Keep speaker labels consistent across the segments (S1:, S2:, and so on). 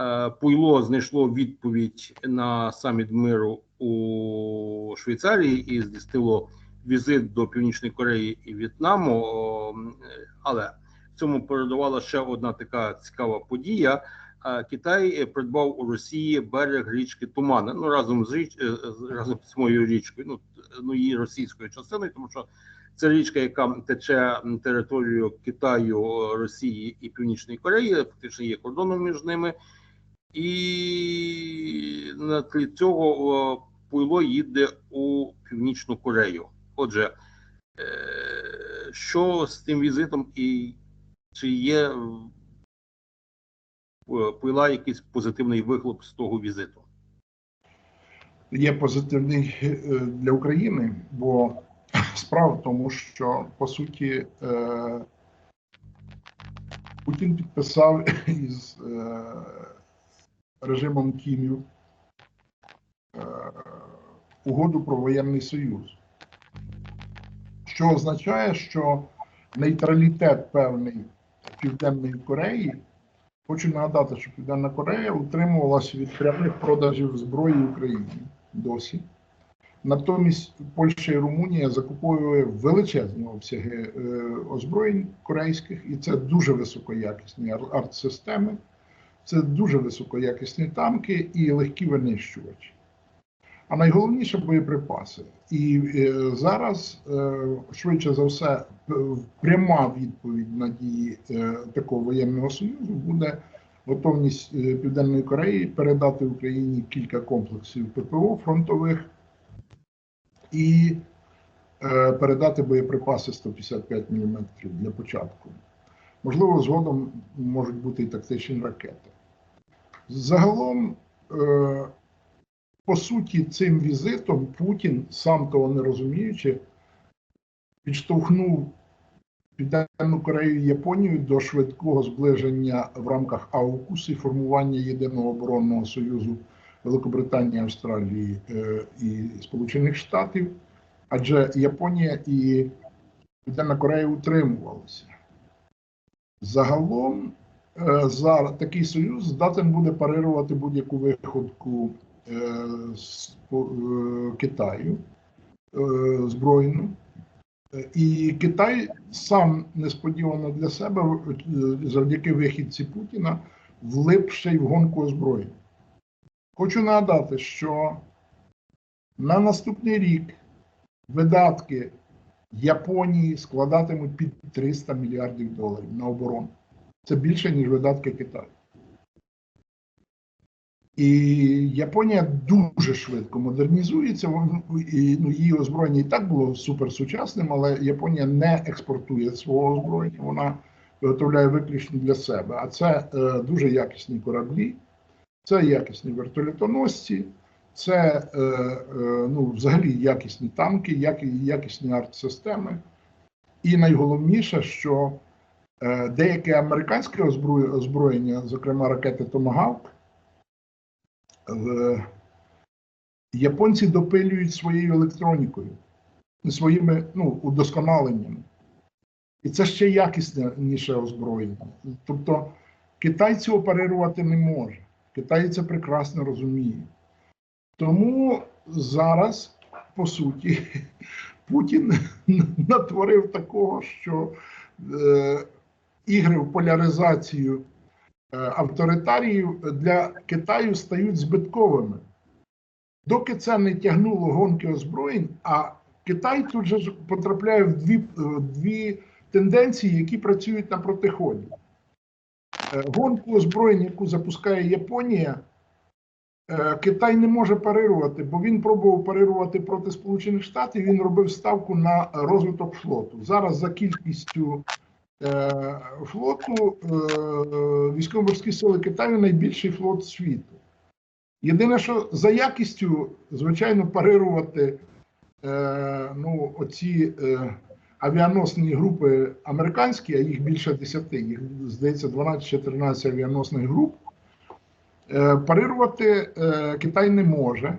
S1: Е, Пуйло знайшло відповідь на саміт миру у Швейцарії і здійснило візит до Північної Кореї і В'єтнаму. Але цьому передувала ще одна така цікава подія. Е, Китай придбав у Росії берег річки Тумана. Ну разом з річ е, разом з моєю річкою, ну ну її російською частиною, тому що це річка, яка тече м, територією Китаю, Росії і Північної Кореї, фактично є кордоном між ними. І на тлі цього Пуйло їде у Північну Корею. Отже, е, що з тим візитом, і чи є е, Пуйла якийсь позитивний вихлоп з того візиту?
S2: є позитивний е, для України, бо справа в тому, що по суті Путін підписав із режимом Кімів е, угоду про воєнний союз, що означає, що нейтралітет певний Південної Кореї. Хочу нагадати, що Південна Корея утримувалася від прямих продажів зброї Україні досі. Натомість Польща і Румунія закуповує величезні обсяги е, озброєнь корейських, і це дуже високоякісні ар- арт-системи, це дуже високоякісні танки і легкі винищувачі. А найголовніше боєприпаси. І е, зараз, е, швидше за все, е, пряма відповідь на дії е, такого воєнного союзу буде готовність е, Південної Кореї передати Україні кілька комплексів ППО фронтових і е, передати боєприпаси 155 мм для початку. Можливо, згодом можуть бути і тактичні ракети. Загалом, е, по суті, цим візитом Путін, сам того не розуміючи, підштовхнув Південну Корею і Японію до швидкого зближення в рамках АУКУС і формування єдиного оборонного союзу Великобританії, Австралії е, і Сполучених Штатів, адже Японія і Південна Корея утримувалися. Загалом е, за такий союз здатен буде парирувати будь-яку виходку е, з е, Китаю збройну. І Китай сам несподівано для себе, завдяки вихідці Путіна, влип ще й в гонку озброєнь. Хочу нагадати, що на наступний рік видатки Японії складатимуть під 300 мільярдів доларів на оборону. Це більше, ніж видатки Китаю. І Японія дуже швидко модернізується. Ну, її озброєння і так було суперсучасним, але Японія не експортує свого озброєння, вона виготовляє виключно для себе. А це е, дуже якісні кораблі, це якісні вертольотоносці, це е, е, ну, взагалі якісні танки, які, якісні арт-системи. І найголовніше, що е, деяке американське озброє- озброєння, зокрема ракети Томагавк, е, японці допилюють своєю електронікою, своїми ну, удосконаленнями. І це ще якісніше озброєння. Тобто Китай цього парирувати не може. Китай це прекрасно розуміє. Тому зараз, по суті, Путін натворив такого, що е, ігри в поляризацію е, авторитаріїв для Китаю стають збитковими. Доки це не тягнуло гонки озброєнь, а Китай тут же потрапляє в дві, е, дві тенденції, які працюють на протиході. Е, Гонку озброєнь, яку запускає Японія, Китай не може парирувати, бо він пробував парирувати проти Сполучених Штатів. Він робив ставку на розвиток флоту. Зараз за кількістю е, флоту е, військово-морські сили Китаю найбільший флот світу. Єдине, що за якістю, звичайно, парирувати е, ну, оці е, авіаносні групи американські, а їх більше 10, їх здається 12-14 авіаносних груп. Е, парирувати е, Китай не може.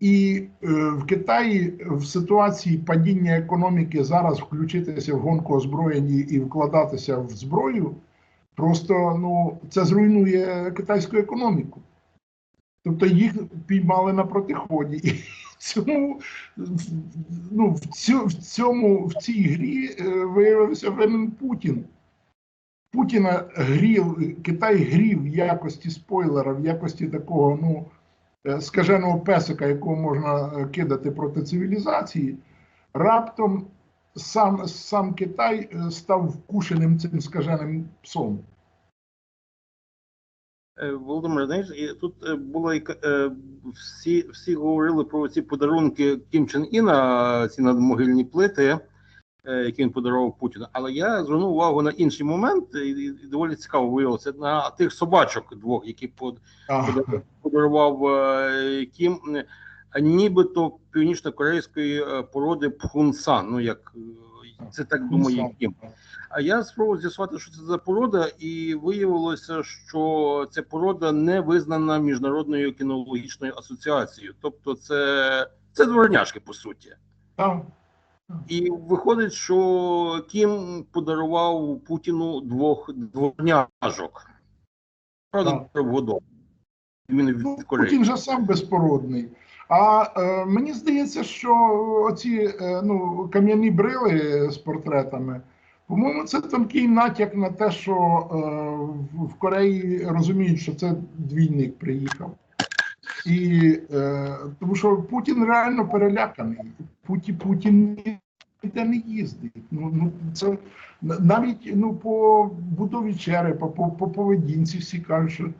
S2: І е, в Китаї в ситуації падіння економіки зараз включитися в гонку озброєнь і- вкладатися в зброю просто ну, це зруйнує китайську економіку. Тобто їх піймали на протиході. І в цьому, ну, в, цьому в цій грі виявився винен Путін. Путіна грів, Китай грів в якості спойлера, в якості такого ну, е, скаженого песика, якого можна е, кидати проти цивілізації. Раптом сам, сам Китай е, став вкушеним цим скаженим псом.
S1: Володимир, знаєш, тут було всі, всі говорили про ці подарунки Кім Чен Іна, ці надмогильні плити, які він подарував Путіну. Але я звернув увагу на інший момент, і, і доволі цікаво виявилося на тих собачок двох, які под, подарував е, Кім, е, нібито північно-корейської е, породи Пхунсан. Ну як е, це так думає Кім. А я спробував з'ясувати, що це за порода, і виявилося, що ця порода не визнана міжнародною кінологічною асоціацією. Тобто, це, це дворняшки, по суті.
S2: так.
S1: І виходить, що Кім подарував Путіну двох дворняжок. Правда,
S2: Ну,
S1: від Кореї.
S2: Путін же сам безпородний. А е, мені здається, що оці е, ну, кам'яні брили з портретами, по-моєму, це тонкий натяк на те, що е, в Кореї розуміють, що це двійник приїхав. І е, тому що Путін реально переляканий. Путін, Путін ніде не їздить. Ну, ну, це навіть ну, по будові черепа, по, по поведінці всі кажуть, що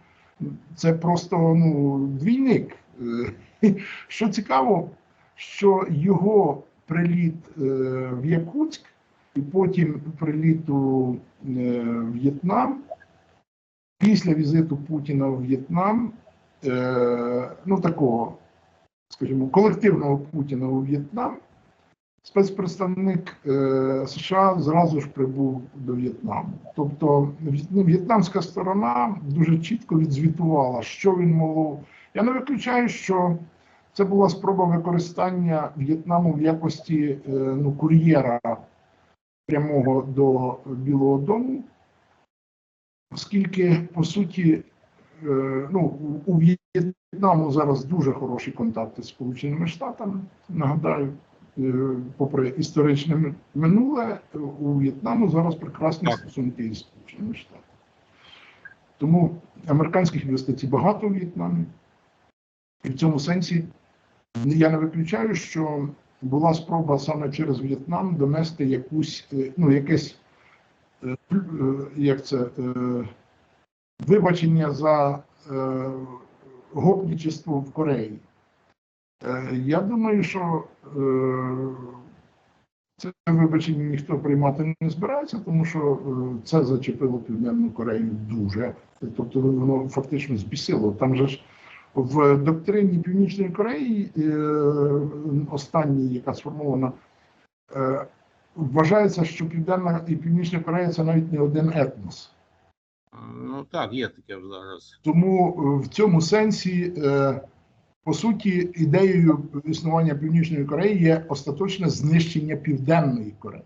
S2: це просто ну, двійник. Е, Що цікаво, що його приліт е, в Якутськ і потім приліт у е, В'єтнам, після візиту Путіна в В'єтнам, ну такого, скажімо, колективного Путіна у В'єтнам, спецпредставник е, США зразу ж прибув до В'єтнаму. Тобто ну, в'єтнамська сторона дуже чітко відзвітувала, що він молов. Я не виключаю, що це була спроба використання В'єтнаму в якості е, ну, кур'єра прямого до Білого Дому, оскільки, по суті, е, ну, у- В'єтнаму зараз дуже хороші контакти з Сполученими Штатами. Нагадаю, е, попри історичне минуле, е, у В'єтнаму зараз прекрасні стосунки із Сполученими Штатами. Тому американських інвестицій багато у В'єтнамі. І в цьому сенсі я не виключаю, що була спроба саме через В'єтнам донести якусь, е, ну, якесь, е, е, як це, е, вибачення за е, гопничество в Кореї. Е, Я думаю, що е, це вибачення ніхто приймати не збирається, тому що е, це зачепило Південну Корею дуже. Тобто воно фактично збісило. Там же ж в доктрині Північної Кореї, е, останній, яка сформована, е, вважається, що Південна і Північна Корея це навіть не один етнос.
S1: Ну так, є таке зараз.
S2: Тому е, в цьому сенсі, е, по суті, ідеєю існування Північної Кореї є остаточне знищення Південної Кореї.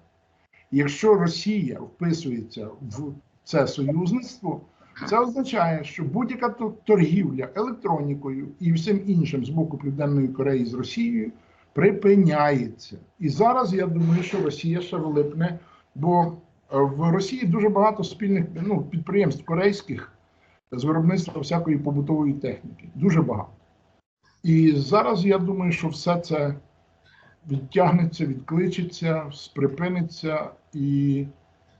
S2: Якщо Росія вписується в це союзництво, це означає, що будь-яка то- торгівля електронікою і всім іншим з боку Південної Кореї з Росією припиняється. І зараз я думаю, що Росія ще влипне, бо в Росії дуже багато спільних ну, підприємств корейських з виробництва всякої побутової техніки. Дуже багато. І зараз я думаю, що все це відтягнеться, відкличеться, припиниться і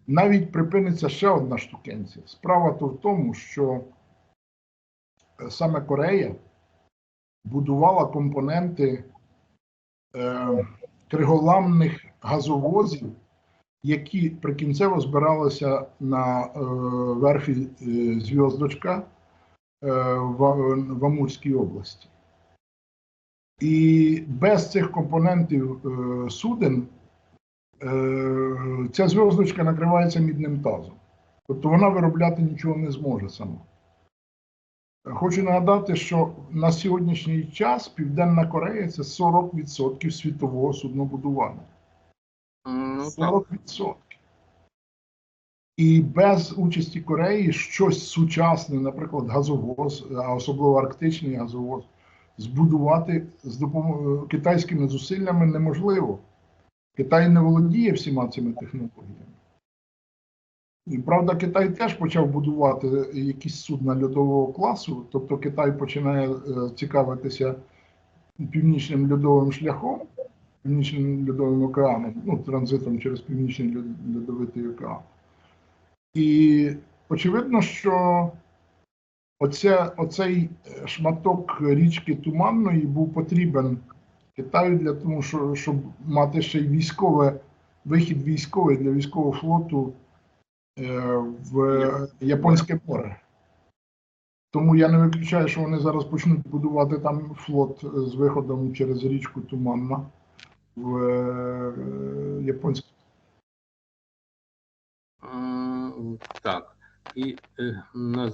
S2: навіть припиниться ще одна штукенція. Справа то в тому, що е, саме Корея будувала компоненти е, криголамних газовозів, які прикінцево збиралися на е, верфі е, Зв'яздочка е, в, Амурській області. І без цих компонентів суден ця зв'яздочка накривається мідним тазом. Тобто вона виробляти нічого не зможе сама. Хочу нагадати, що на сьогоднішній час Південна Корея це 40% світового суднобудування.
S1: Ну так.
S2: 40%. І без участі Кореї щось сучасне, наприклад, газовоз, а особливо арктичний газовоз, збудувати з допомогою китайськими зусиллями неможливо. Китай не володіє всіма цими технологіями. І правда, Китай теж почав будувати якісь судна льодового класу, тобто Китай починає е, цікавитися північним льодовим шляхом, північним льодовим океаном, ну, транзитом через північний льод- льодовитий океан. І очевидно, що оце, оцей е, шматок річки Туманної був потрібен Китаю для того, що, щоб мати ще й військове, вихід військовий для військового флоту е, в Японське море. Тому я не виключаю, що вони зараз почнуть будувати там флот з виходом через річку Туманна в е, Японське.
S1: М, Так. І е, на